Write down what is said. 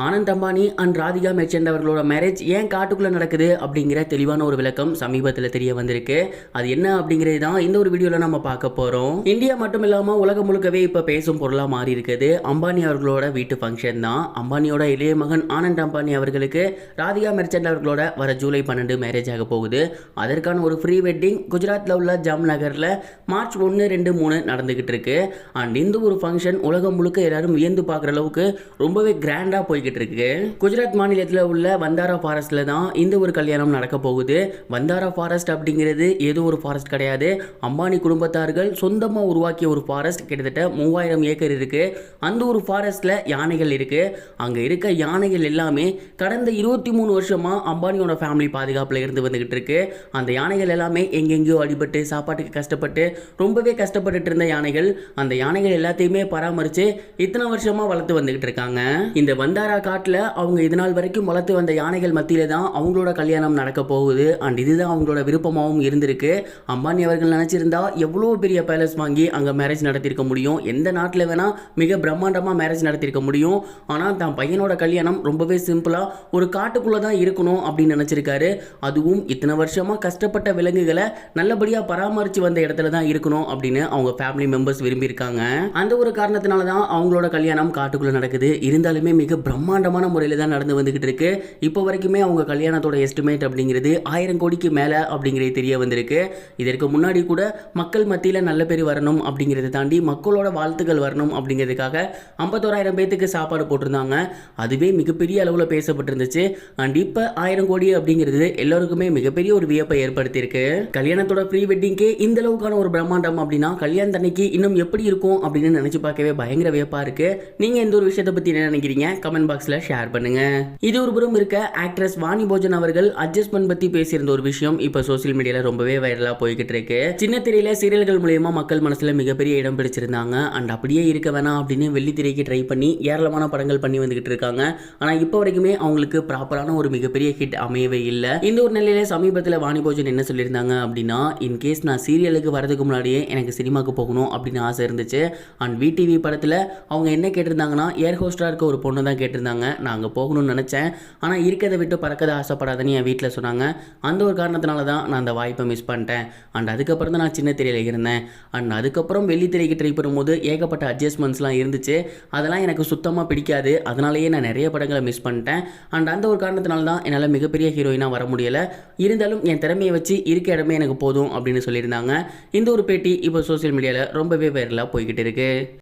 Anand Ambani and Radhika Merchant அவர்களோட marriage ஏன் காட்டுக்குள்ளே நடக்குது அப்படிங்கிற தெளிவான ஒரு விளக்கம் சமீபத்தில் தெரிய வந்திருக்கு. அது என்ன அப்படிங்கிறது தான் இந்த ஒரு வீடியோவில் நம்ம பார்க்க போகிறோம் இந்தியா மட்டும் இல்லாமல் உலகம் முழுக்கவே இப்போ பேசும் பொருளாக மாறி இருக்குது. அம்பானி அவர்களோட வீட்டு ஃபங்க்ஷன் தான். அம்பானியோட இளைய மகன் ஆனந்த் அம்பானி அவர்களுக்கு ராதிகா மெர்ச்சன்ட் அவர்களோட வர ஜூலை பன்னெண்டு மேரேஜ் ஆக போகுது. அதற்கான ஒரு ஃப்ரீ வெட்டிங் குஜராத்தில் உள்ள ஜாம் நகரில் மார்ச் ஒன்று ரெண்டு மூணு நடந்துகிட்டு இருக்கு. அண்ட் இந்த ஒரு ஃபங்க்ஷன் உலகம் முழுக்க எல்லாரும் வியந்து பார்க்குற அளவுக்கு ரொம்பவே கிராண்டாக போய்கிட்டு இருக்கு குஜராத் மாநிலத்தில் உள்ள வந்தாரா ஃபாரஸ்ட்டில் தான் இந்த ஒரு கல்யாணம் நடக்க போகுது. வந்தாரா ஃபாரஸ்ட் அப்படிங்கிறது ஏதோ ஒரு ஃபாரஸ்ட் கிடையாது. அம்பானி குடும்பத்தார்கள் சொந்தமாக உருவாக்கிய ஒரு ஃபாரஸ்ட் கிட்டத்தட்ட மூவாயிரம் ஏக்கர் இருக்கு. அந்த ஒரு ஃபாரஸ்ட்டில் யானைகள் இருக்கு. அங்கே இருக்க யானைகள் எல்லாமே கடந்த இருபத்தி மூணு வருஷமாக அம்பானியோட ஃபேமிலி பாதுகாப்பில் இருந்து வந்துகிட்டு இருக்கு அந்த யானைகள் எல்லாமே எங்கெங்கேயோ அடிபட்டு சாப்பாட்டுக்கு கஷ்டப்பட்டு ரொம்பவே கஷ்டப்பட்டுட்டு இருந்த யானைகள் அந்த யானைகள் எல்லாத்தையுமே பராமரித்து இத்தனை வருஷமாக வளர்த்து வந்துகிட்டு இருக்காங்க இந்த வந்தார காட்டில் அவங்க இது நாள் வரைக்கும் வளர்த்து வந்த யானைகள் மத்தியில் தான் அவங்களோட கல்யாணம் நடக்க போகுது. அண்ட் இதுதான் அவங்களோட விருப்பமாகவும் இருந்திருக்கு. அம்பானி அவர்கள் நினச்சிருந்தா எவ்வளோ பெரிய பேலஸ் வாங்கி அங்கே மேரேஜ் நடத்தியிருக்க முடியும். எந்த நாட்டில் வேணால் மிக பிரம்மாண்டமாக மேரேஜ் நடத்தியிருக்க முடியும். ஆனால் தான் பையனோட கல்யாணம் ரொம்பவே சிம்பிளாக ஒரு காட்டுக்குள்ளே தான் இருக்கணும் அப்படின்னு நினச்சிருக்காரு. அதுவும் இத்தனை வருஷமாக கஷ்டப்பட்ட விலங்குகளை நல்லபடியாக பராமரித்து வந்த இடத்துல தான் இருக்கணும் அப்படின்னு அவங்க ஃபேமிலி மெம்பர்ஸ் விரும்பியிருக்காங்க. அந்த ஒரு காரணத்தினால தான் அவங்களோட கல்யாணம் காட்டுக்குள்ளே நடக்குது. இருந்தாலுமே மிக பிரம்மாண்டமான முறையில் தான் நடந்து வந்துகிட்டு இருக்கு. இப்போ வரைக்குமே அவங்க கல்யாணத்தோட எஸ்டிமேட் அப்படிங்கிறது ஆயிரம் கோடிக்கு மேலே அப்படிங்கிறது தெரிய வந்திருக்கு. இதற்கு முன்னாடி கூட மக்கள் மத்தியில் நல்ல பேர் வரணும் அப்படிங்கிறத தாண்டி மக்களோட வாழ்த்துக்கள் வரணும் அப்படிங்கிறதுக்காக ஐம்பத்தோராயிரம் பேத்துக்கு சாப்பாடு போட்டிருந்தாங்க. அதுவே மிகப்பெரிய அளவில் பேசப்பட்டிருந்துச்சு. அண்ட் இப்போ ஆயிரம் கோடி அப்படிங்கிறது எல்லாருக்குமே மிகப்பெரிய ஒரு வியப்பை ஏற்படுத்தியிருக்கு. கல்யாணத்தோட ப்ரீ வெட்டிங்க்கு இந்த அளவுக்கான ஒரு பிரம்மாண்டம் அப்படின்னா கல்யாணத்தன்னைக்கு இன்னும் எப்படி இருக்கும் அப்படின்னு நினச்சி பார்க்கவே பயங்கர வியப்பாக இருக்குது நீங்கள் எந்த ஒரு விஷயத்தை பற்றி என்ன நினைக்கிறீங்க? கமெண்ட் பாக்ஸ்ல ஷேர் பண்ணுங்க. இது ஒரு புறம் இருக்க ஆக்ட்ரஸ் வாணி போஜன் அவர்கள் அட்ஜஸ்ட்மெண்ட் பத்தி பேசியிருந்த ஒரு விஷயம் இப்போ சோசியல் மீடியால ரொம்பவே வைரலா போய்கிட்டு இருக்கு. சின்ன திரையில சீரியல்கள் மூலயமா மக்கள் மனசுல மிகப்பெரிய இடம் பிடிச்சிருந்தாங்க. அண்ட் அப்படியே இருக்க வேணாம் அப்படின்னு வெள்ளித்திரைக்கு ட்ரை பண்ணி ஏராளமான படங்கள் பண்ணி வந்துகிட்டு இருக்காங்க. ஆனா இப்போ வரைக்குமே அவங்களுக்கு ப்ராப்பரான ஒரு மிகப்பெரிய ஹிட் அமையவே இல்லை. இந்த ஒரு நிலையில சமீபத்தில் வாணி போஜன் என்ன சொல்லியிருந்தாங்க அப்படின்னா இன்கேஸ் நான் சீரியலுக்கு வரதுக்கு முன்னாடியே எனக்கு சினிமாவுக்கு போகணும் அப்படின்னு ஆசை இருந்துச்சு. அண்ட் விடிவி படத்தில் அவங்க என்ன கேட்டிருந்தாங்கன்னா ஏர் ஹோஸ்டாக இருக்க ஒரு பொண்ணு தான் கேட்டிருந்தாங்க. நான் அங்கே போகணும்னு நினச்சேன். ஆனால் இருக்கிறத விட்டு பறக்கதை ஆசைப்படாதுன்னு என் வீட்டில் சொன்னாங்க. அந்த ஒரு காரணத்தினால தான் நான் அந்த வாய்ப்பை மிஸ் பண்ணிட்டேன். அண்ட் அதுக்கப்புறம் தான் நான் சின்ன திரையில் இருந்தேன். அண்ட் அதுக்கப்புறம் வெள்ளித்திரைக்கு ட்ரை பண்ணும்போது ஏகப்பட்ட அட்ஜஸ்ட்மெண்ட்ஸ்லாம் இருந்துச்சு. அதெல்லாம் எனக்கு சுத்தமாக பிடிக்காது. அதனாலேயே நான் நிறைய படங்களை மிஸ் பண்ணிட்டேன். அண்ட் அந்த ஒரு காரணத்தினால தான் என்னால் மிகப்பெரிய ஹீரோயினாக வர முடியலை. இருந்தாலும் என் திறமையை வச்சு இருக்க இடமே எனக்கு போதும் அப்படின்னு சொல்லியிருந்தாங்க. இந்த ஒரு பேட்டி இப்போ சோஷியல் மீடியாவில் ரொம்பவே வைரலாக போய்கிட்டு இருக்குது